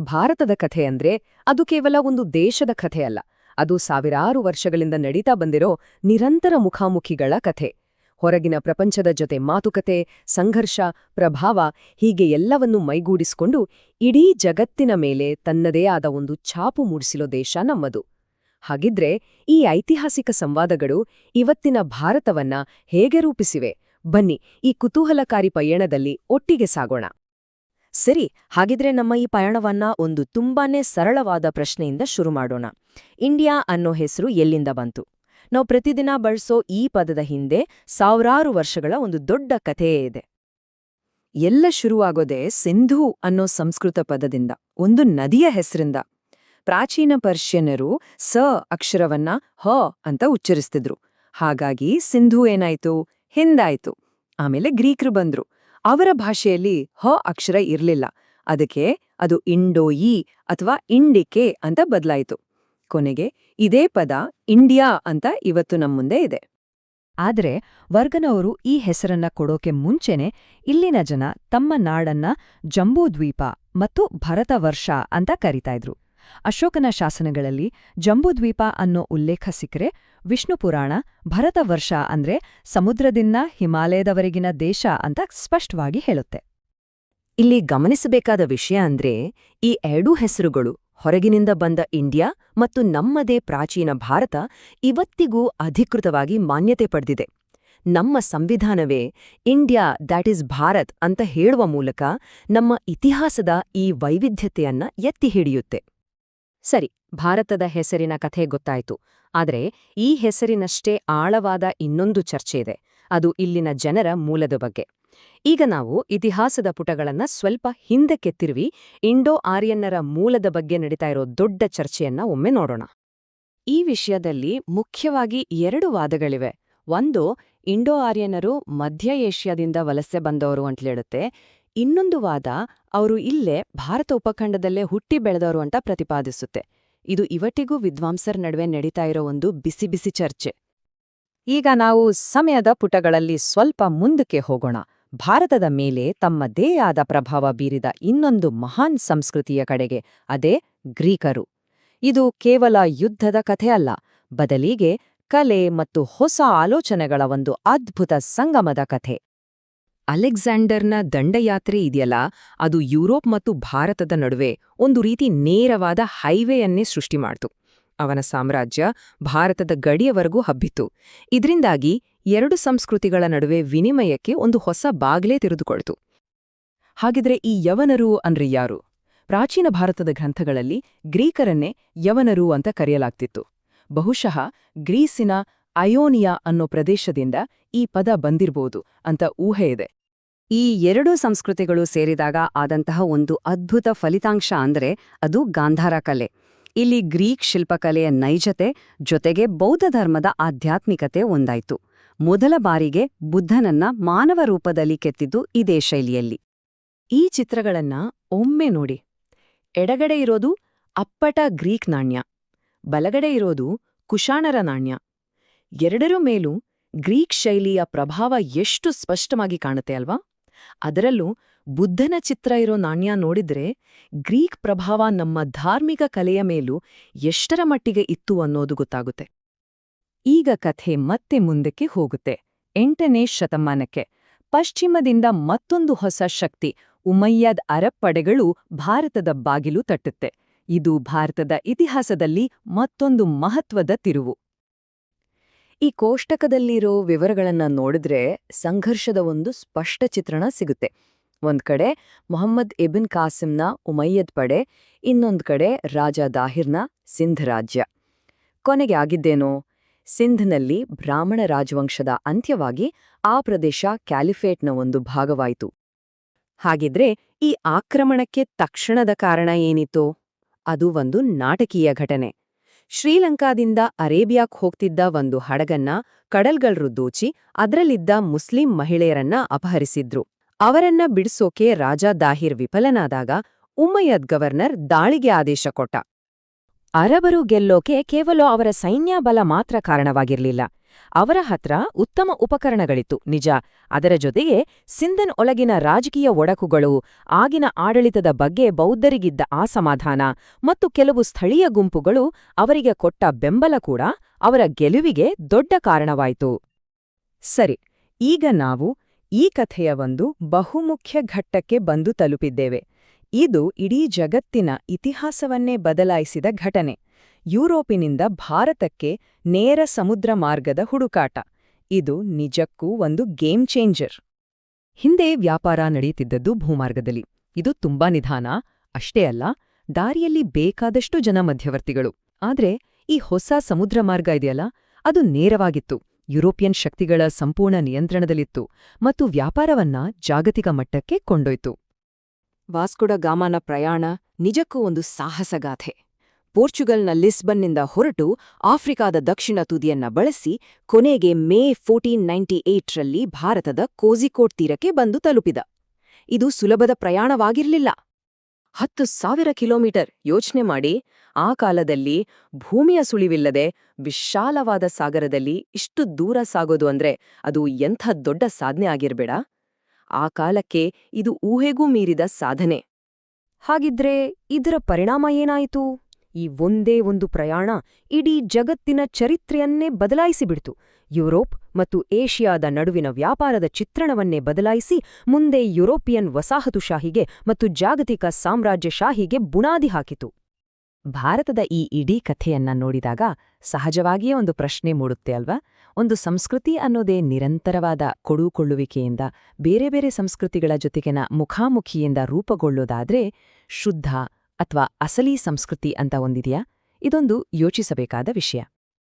ಭಾರತದ ಕಥೆ ಅಂದ್ರೆ ಅದು ಕೇವಲ ಒಂದು ದೇಶದ ಕಥೆಯಲ್ಲ ಅದು ಸಾವಿರಾರು ವರ್ಷಗಳಿಂದ ನಡೀತಾ ಬಂದಿರೋ ನಿರಂತರ ಮುಖಾಮುಖಿಗಳ ಕಥೆ. ಹೊರಗಿನ ಪ್ರಪಂಚದ ಜೊತೆ ಮಾತುಕತೆ, ಸಂಘರ್ಷ, ಪ್ರಭಾವ ಹೀಗೆ ಎಲ್ಲವನ್ನೂ ಮೈಗೂಡಿಸಿಕೊಂಡು ಇಡೀ ಜಗತ್ತಿನ ಮೇಲೆ ತನ್ನದೇ ಆದ ಒಂದು ಛಾಪು ಮೂಡಿಸಿರೋ ದೇಶ ನಮ್ಮದು. ಹಾಗಿದ್ರೆ ಈ ಐತಿಹಾಸಿಕ ಸಂವಾದಗಳು ಇವತ್ತಿನ ಭಾರತವನ್ನ ಹೇಗೆ ರೂಪಿಸಿವೆ? ಬನ್ನಿ ಈ ಕುತೂಹಲಕಾರಿ ಪಯಣದಲ್ಲಿ ಒಟ್ಟಿಗೆ ಸಾಗೋಣ. ಸರಿ, ಹಾಗಿದ್ರೆ ನಮ್ಮ ಈ ಪಯಣವನ್ನ ಒಂದು ತುಂಬಾನೇ ಸರಳವಾದ ಪ್ರಶ್ನೆಯಿಂದ ಶುರು ಮಾಡೋಣ. ಇಂಡಿಯಾ ಅನ್ನೋ ಹೆಸರು ಎಲ್ಲಿಂದ ಬಂತು? ನಾವು ಪ್ರತಿದಿನ ಬಳಸೋ ಈ ಪದದ ಹಿಂದೆ ಸಾವಿರಾರು ವರ್ಷಗಳ ಒಂದು ದೊಡ್ಡ ಕಥೆಯೇ ಇದೆ. ಎಲ್ಲ ಶುರುವಾಗೋದೇ ಸಿಂಧೂ ಅನ್ನೋ ಸಂಸ್ಕೃತ ಪದದಿಂದ, ಒಂದು ನದಿಯ ಹೆಸರಿಂದ. ಪ್ರಾಚೀನ ಪರ್ಷಿಯನರು ಸ ಅಕ್ಷರವನ್ನ ಹ ಅಂತ ಉಚ್ಚರಿಸ್ತಿದ್ರು. ಹಾಗಾಗಿ ಸಿಂಧು ಏನಾಯ್ತು? ಹಿಂದಾಯ್ತು. ಆಮೇಲೆ ಗ್ರೀಕರು ಬಂದ್ರು. ಅವರ ಭಾಷೆಯಲ್ಲಿ ಹ ಅಕ್ಷರ ಇರಲಿಲ್ಲ. ಅದಕ್ಕೆ ಅದು ಇಂಡೋಯಿ ಅಥವಾ ಇಂಡಿಕೆ ಅಂತ ಬದಲಾಯಿತು. ಕೊನೆಗೆ ಇದೇ ಪದ ಇಂಡಿಯಾ ಅಂತ ಇವತ್ತು ನಮ್ಮುಂದೆ ಇದೆ. ಆದರೆ ವರ್ಗನವರು ಈ ಹೆಸರನ್ನ ಕೊಡೋಕೆ ಮುಂಚೆನೆ ಇಲ್ಲಿನ ಜನ ತಮ್ಮ ನಾಡನ್ನ ಜಂಬೂದ್ವೀಪ ಮತ್ತು ಭರತವರ್ಷ ಅಂತ ಕರಿತಾ ಇದ್ರು. ಅಶೋಕನ ಶಾಸನಗಳಲ್ಲಿ ಜಂಬೂದ್ವೀಪ ಅನ್ನೋ ಉಲ್ಲೇಖ ಸಿಕ್ಕರೆ ವಿಷ್ಣು ಪುರಾಣ ಭರತವರ್ಷ ಅಂದ್ರೆ ಸಮುದ್ರದಿಂದ ಹಿಮಾಲಯದವರೆಗಿನ ದೇಶ ಅಂತ ಸ್ಪಷ್ಟವಾಗಿ ಹೇಳುತ್ತೆ. ಇಲ್ಲಿ ಗಮನಿಸಬೇಕಾದ ವಿಷಯ ಅಂದ್ರೆ ಈ ಎರಡೂ ಹೆಸರುಗಳು ಹೊರಗಿನಿಂದ ಬಂದ ಇಂಡಿಯಾ ಮತ್ತು ನಮ್ಮದೇ ಪ್ರಾಚೀನ ಭಾರತ ಇವತ್ತಿಗೂ ಅಧಿಕೃತವಾಗಿ ಮಾನ್ಯತೆ ಪಡೆದಿದೆ. ನಮ್ಮ ಸಂವಿಧಾನವೇ ಇಂಡಿಯಾ ದ್ಯಾಟ್ ಈಸ್ ಭಾರತ್ ಅಂತ ಹೇಳುವ ಮೂಲಕ ನಮ್ಮ ಇತಿಹಾಸದ ಈ ವೈವಿಧ್ಯತೆಯನ್ನ ಎತ್ತಿ ಹಿಡಿಯುತ್ತೆ. ಸರಿ, ಭಾರತದ ಹೆಸರಿನ ಕಥೆ ಗೊತ್ತಾಯ್ತು. ಆದರೆ, ಈ ಹೆಸರಿನಷ್ಟೇ ಆಳವಾದ ಇನ್ನೊಂದು ಚರ್ಚೆ ಇದೆ. ಅದು ಇಲ್ಲಿನ ಜನರ ಮೂಲದ ಬಗ್ಗೆ. ಈಗ ನಾವು ಇತಿಹಾಸದ ಪುಟಗಳನ್ನ ಸ್ವಲ್ಪ ಹಿಂದಕ್ಕೆ ತಿರುವಿ ಇಂಡೋ ಆರ್ಯನ್ನರ ಮೂಲದ ಬಗ್ಗೆ ನಡೀತಾ ಇರೋ ದೊಡ್ಡ ಚರ್ಚೆಯನ್ನ ಒಮ್ಮೆ ನೋಡೋಣ. ಈ ವಿಷಯದಲ್ಲಿ ಮುಖ್ಯವಾಗಿ ಎರಡು ವಾದಗಳಿವೆ. ಒಂದು, ಇಂಡೋ ಆರ್ಯನರು ಮಧ್ಯ ಏಷ್ಯಾದಿಂದ ವಲಸೆ ಬಂದವರು ಅಂತೇಳುತ್ತೆ ಇನ್ನೊಂದು ವಾದ, ಅವರು ಇಲ್ಲೇ ಭಾರತ ಉಪಖಂಡದಲ್ಲೇ ಹುಟ್ಟಿ ಬೆಳೆದವರು ಅಂತ ಪ್ರತಿಪಾದಿಸುತ್ತೆ. ಇದು ಇವತ್ತಿಗೂ ವಿದ್ವಾಂಸರ ನಡುವೆ ನಡೀತಾ ಇರೋ ಒಂದು ಬಿಸಿ ಬಿಸಿ ಚರ್ಚೆ. ಈಗ ನಾವು ಸಮಯದ ಪುಟಗಳಲ್ಲಿ ಸ್ವಲ್ಪ ಮುಂದಕ್ಕೆ ಹೋಗೋಣ. ಭಾರತದ ಮೇಲೆ ತಮ್ಮದೇ ಆದ ಪ್ರಭಾವ ಬೀರಿದ ಇನ್ನೊಂದು ಮಹಾನ್ ಸಂಸ್ಕೃತಿಯ ಕಡೆಗೆ, ಅದೇ ಗ್ರೀಕರು. ಇದು ಕೇವಲ ಯುದ್ಧದ ಕಥೆ ಅಲ್ಲ, ಬದಲಿಗೆ ಕಲೆ ಮತ್ತು ಹೊಸ ಆಲೋಚನೆಗಳ ಒಂದು ಅದ್ಭುತ ಸಂಗಮದ ಕಥೆ. ಅಲೆಕ್ಸಾಂಡರ್ನ ದಂಡಯಾತ್ರೆ ಇದೆಯಲ್ಲ, ಅದು ಯುರೋಪ್ ಮತ್ತು ಭಾರತದ ನಡುವೆ ಒಂದು ರೀತಿ ನೇರವಾದ ಹೈವೇಯನ್ನೇ ಸೃಷ್ಟಿ ಮಾಡಿತು. ಅವನ ಸಾಮ್ರಾಜ್ಯ ಭಾರತದ ಗಡಿಯವರೆಗೂ ಹಬ್ಬಿತು ಇದರಿಂದಾಗಿ ಎರಡು ಸಂಸ್ಕೃತಿಗಳ ನಡುವೆ ವಿನಿಮಯಕ್ಕೆ ಒಂದು ಹೊಸ ಬಾಗ್ಲೇ ತೆರೆದುಕೊಳ್ತು. ಹಾಗಿದ್ರೆ ಈ ಯವನರು ಅಂದ್ರೆ ಯಾರು? ಪ್ರಾಚೀನ ಭಾರತದ ಗ್ರಂಥಗಳಲ್ಲಿ ಗ್ರೀಕರನ್ನೇ ಯವನರು ಅಂತ ಕರೆಯಲಾಗ್ತಿತ್ತು. ಬಹುಶಃ ಗ್ರೀಸಿನ ಅಯೋನಿಯಾ ಅನ್ನೋ ಪ್ರದೇಶದಿಂದ ಈ ಪದ ಬಂದಿರ್ಬೋದು ಅಂತ ಊಹೆ ಇದೆ. ಈ ಎರಡೂ ಸಂಸ್ಕೃತಿಗಳು ಸೇರಿದಾಗ ಆದಂತಹ ಒಂದು ಅದ್ಭುತ ಫಲಿತಾಂಶ ಅಂದ್ರೆ ಅದು ಗಾಂಧಾರ ಕಲೆ. ಇಲ್ಲಿ ಗ್ರೀಕ್ ಶಿಲ್ಪಕಲೆಯ ನೈಜತೆ ಜೊತೆಗೆ ಬೌದ್ಧ ಧರ್ಮದ ಆಧ್ಯಾತ್ಮಿಕತೆ ಒಂದಾಯಿತು. ಮೊದಲ ಬಾರಿಗೆ ಬುದ್ಧನನ್ನ ಮಾನವ ರೂಪದಲ್ಲಿ ಕೆತ್ತಿದ್ದು ಇದೇ ಶೈಲಿಯಲ್ಲಿ. ಈ ಚಿತ್ರಗಳನ್ನ ಒಮ್ಮೆ ನೋಡಿ. ಎಡಗಡೆ ಇರೋದು ಅಪ್ಪಟ ಗ್ರೀಕ್ ನಾಣ್ಯ, ಬಲಗಡೆ ಇರೋದು ಕುಶಾಣರ ನಾಣ್ಯ. ಎರಡರ ಮೇಲೂ ಗ್ರೀಕ್ ಶೈಲಿಯ ಪ್ರಭಾವ ಎಷ್ಟು ಸ್ಪಷ್ಟವಾಗಿ ಕಾಣುತ್ತೆ ಅಲ್ವಾ? ಅದರಲ್ಲೂ ಬುದ್ಧನ ಚಿತ್ರ ಇರೋ ನಾಣ್ಯ ನೋಡಿದ್ರೆ ಗ್ರೀಕ್ ಪ್ರಭಾವ ನಮ್ಮ ಧಾರ್ಮಿಕ ಕಲೆಯ ಮೇಲೂ ಎಷ್ಟರ ಮಟ್ಟಿಗೆ ಇತ್ತು ಅನ್ನೋದು ಗೊತ್ತಾಗುತ್ತೆ. ಈಗ ಕಥೆ ಮತ್ತೆ ಮುಂದಕ್ಕೆ ಹೋಗುತ್ತೆ. ಎಂಟನೇ ಶತಮಾನಕ್ಕೆ. ಪಶ್ಚಿಮದಿಂದ ಮತ್ತೊಂದು ಹೊಸ ಶಕ್ತಿ ಉಮಯ್ಯದ್ ಅರಬ್ ಪಡೆಗಳು ಭಾರತದ ಬಾಗಿಲು ತಟ್ಟುತ್ತೆ. ಇದು ಭಾರತದ ಇತಿಹಾಸದಲ್ಲಿ ಮತ್ತೊಂದು ಮಹತ್ವದ ತಿರುವು. ಈ ಕೋಷ್ಟಕದಲ್ಲಿರೋ ವಿವರಗಳನ್ನ ನೋಡಿದ್ರೆ ಸಂಘರ್ಷದ ಒಂದು ಸ್ಪಷ್ಟ ಚಿತ್ರಣ ಸಿಗುತ್ತೆ. ಒಂದು ಕಡೆ ಮೊಹಮ್ಮದ್ ಇಬಿನ್ ಕಾಸಿಂನ ಉಮಯ್ಯದ್ ಪಡೆ, ಇನ್ನೊಂದು ಕಡೆ ರಾಜ ದಾಹಿರ್ನ ಸಿಂಧ್ ರಾಜ್ಯ. ಕೊನೆಗೆ ಆಗಿದ್ದೇನೋ? ಸಿಂಧ್ನಲ್ಲಿ ಬ್ರಾಹ್ಮಣ ರಾಜವಂಶದ ಅಂತ್ಯವಾಗಿ ಆ ಪ್ರದೇಶ ಕ್ಯಾಲಿಫೇಟ್ನ ಒಂದು ಭಾಗವಾಯಿತು. ಹಾಗಿದ್ರೆ ಈ ಆಕ್ರಮಣಕ್ಕೆ ತಕ್ಷಣದ ಕಾರಣ ಏನಿತ್ತು? ಅದು ಒಂದು ನಾಟಕೀಯ ಘಟನೆ. ಶ್ರೀಲಂಕಾದಿಂದ ಅರೇಬಿಯಾಕ್ ಹೋಗ್ತಿದ್ದ ಒಂದು ಹಡಗನ್ನ ಕಡಲ್ಗಳ್ರು ದೋಚಿ ಅದರಲ್ಲಿದ್ದ ಮುಸ್ಲಿಂ ಮಹಿಳೆಯರನ್ನ ಅಪಹರಿಸಿದ್ರು. ಅವರನ್ನ ಬಿಡಿಸೋಕೆ ರಾಜ ದಾಹಿರ್ ವಿಫಲನಾದಾಗ ಉಮ್ಮಯ್ಯದ್ ಗವರ್ನರ್ ದಾಳಿಗೆ ಆದೇಶ ಕೊಟ್ಟ. ಅರಬರು ಗೆಲ್ಲೋಕೆ ಕೇವಲ ಅವರ ಸೈನ್ಯ ಬಲ ಮಾತ್ರ ಕಾರಣವಾಗಿರ್ಲಿಲ್ಲ. ಅವರ ಹತ್ರ ಉತ್ತಮ ಉಪಕರಣಗಳಿತ್ತು, ನಿಜ. ಅದರ ಜೊತೆಗೆ ಸಿಂಧನ್ ಒಳಗಿನ ರಾಜಕೀಯ ಒಡಕುಗಳು, ಆಗಿನ ಆಡಳಿತದ ಬಗ್ಗೆ ಬೌದ್ಧರಿಗಿದ್ದ ಅಸಮಾಧಾನ ಮತ್ತು ಕೆಲವು ಸ್ಥಳೀಯ ಗುಂಪುಗಳು ಅವರಿಗೆ ಕೊಟ್ಟ ಬೆಂಬಲ ಕೂಡ ಅವರ ಗೆಲುವಿಗೆ ದೊಡ್ಡ ಕಾರಣವಾಯಿತು. ಸರಿ, ಈಗ ನಾವು ಈ ಕಥೆಯ ಒಂದು ಬಹುಮುಖ್ಯ ಘಟ್ಟಕ್ಕೆ ಬಂದು ತಲುಪಿದ್ದೇವೆ. ಇದು ಇಡೀ ಜಗತ್ತಿನ ಇತಿಹಾಸವನ್ನೇ ಬದಲಾಯಿಸಿದ ಘಟನೆ. ಯುರೋಪಿನಿಂದ ಭಾರತಕ್ಕೆ ನೇರ ಸಮುದ್ರ ಮಾರ್ಗದ ಹುಡುಕಾಟ. ಇದು ನಿಜಕ್ಕೂ ಒಂದು ಗೇಮ್ ಚೇಂಜರ್. ಹಿಂದೆ ವ್ಯಾಪಾರ ನಡೆಯುತ್ತಿದ್ದದ್ದು ಭೂಮಾರ್ಗದಲ್ಲಿ. ಇದು ತುಂಬಾ ನಿಧಾನ, ಅಷ್ಟೇ ಅಲ್ಲ, ದಾರಿಯಲ್ಲಿ ಬೇಕಾದಷ್ಟು ಜನ ಮಧ್ಯವರ್ತಿಗಳು. ಆದ್ರೆ, ಈ ಹೊಸ ಸಮುದ್ರ ಮಾರ್ಗ ಇದೆಯಲ್ಲ? ಅದು ನೇರವಾಗಿತ್ತು. ಯುರೋಪಿಯನ್ ಶಕ್ತಿಗಳ ಸಂಪೂರ್ಣ ನಿಯಂತ್ರಣದಲ್ಲಿತ್ತು ಮತ್ತು ವ್ಯಾಪಾರವನ್ನ ಜಾಗತಿಕ ಮಟ್ಟಕ್ಕೆ ಕೊಂಡೊಯ್ತು. ವಾಸ್ಕುಡ ಗಾಮನ ಪ್ರಯಾಣ ನಿಜಕ್ಕೂ ಒಂದು ಸಾಹಸಗಾಥೆ. ಪೋರ್ಚುಗಲ್ನ ಲಿಸ್ಬನ್ನಿಂದ ಹೊರಟು ಆಫ್ರಿಕಾದ ದಕ್ಷಿಣ ತುದಿಯನ್ನ ಬಳಸಿ ಕೊನೆಗೆ ಮೇ ಫೋರ್ಟೀನ್ ನೈಂಟಿ ಏಟ್ರಲ್ಲಿ ಭಾರತದ ಕೋಝಿಕೋಡ್ ತೀರಕ್ಕೆ ಬಂದು ತಲುಪಿದ. ಇದು ಸುಲಭದ ಪ್ರಯಾಣವಾಗಿರಲಿಲ್ಲ. ಹತ್ತು ಸಾವಿರ ಕಿಲೋಮೀಟರ್ ಯೋಚನೆ ಮಾಡಿ ಆ ಕಾಲದಲ್ಲಿ ಭೂಮಿಯ ಸುಳಿವಿಲ್ಲದೆ ವಿಶಾಲವಾದ ಸಾಗರದಲ್ಲಿ ಇಷ್ಟು ದೂರ ಸಾಗೋದು ಅಂದ್ರೆ ಅದು ಎಂಥ ದೊಡ್ಡ ಸಾಧನೆ ಆಗಿರ್ಬೇಡ. ಆ ಕಾಲಕ್ಕೆ ಇದು ಊಹೆಗೂ ಮೀರಿದ ಸಾಧನೆ. ಹಾಗಿದ್ರೆ ಇದರ ಪರಿಣಾಮ ಏನಾಯಿತು? ಈ ಒಂದೇ ಒಂದು ಪ್ರಯಾಣ ಇಡೀ ಜಗತ್ತಿನ ಚರಿತ್ರೆಯನ್ನೇ ಬದಲಾಯಿಸಿಬಿಡ್ತು. ಯುರೋಪ್ ಮತ್ತು ಏಷ್ಯಾದ ನಡುವಿನ ವ್ಯಾಪಾರದ ಚಿತ್ರಣವನ್ನೇ ಬದಲಾಯಿಸಿ ಮುಂದೆ ಯುರೋಪಿಯನ್ ವಸಾಹತುಶಾಹಿಗೆ ಮತ್ತು ಜಾಗತಿಕ ಸಾಮ್ರಾಜ್ಯಶಾಹಿಗೆ ಬುನಾದಿ ಹಾಕಿತು. ಭಾರತದ ಈ ಇಡೀ ಕಥೆಯನ್ನ ನೋಡಿದಾಗ ಸಹಜವಾಗಿಯೇ ಒಂದು ಪ್ರಶ್ನೆ ಮೂಡುತ್ತೆ ಅಲ್ವಾ? ಒಂದು ಸಂಸ್ಕೃತಿ ಅನ್ನೋದೇ ನಿರಂತರವಾದ ಕೊಡುಕೊಳ್ಳುವಿಕೆಯಿಂದ, ಬೇರೆ ಬೇರೆ ಸಂಸ್ಕೃತಿಗಳ ಜೊತೆಗಿನ ಮುಖಾಮುಖಿಯಿಂದ ರೂಪುಗೊಳ್ಳೋದಾದ್ರೆ ಶುದ್ಧ ಅಥವಾ ಅಸಲಿ ಸಂಸ್ಕೃತಿ ಅಂತ ಒಂದಿದೆಯಾ? ಇದೊಂದು ಯೋಚಿಸಬೇಕಾದ ವಿಷಯ.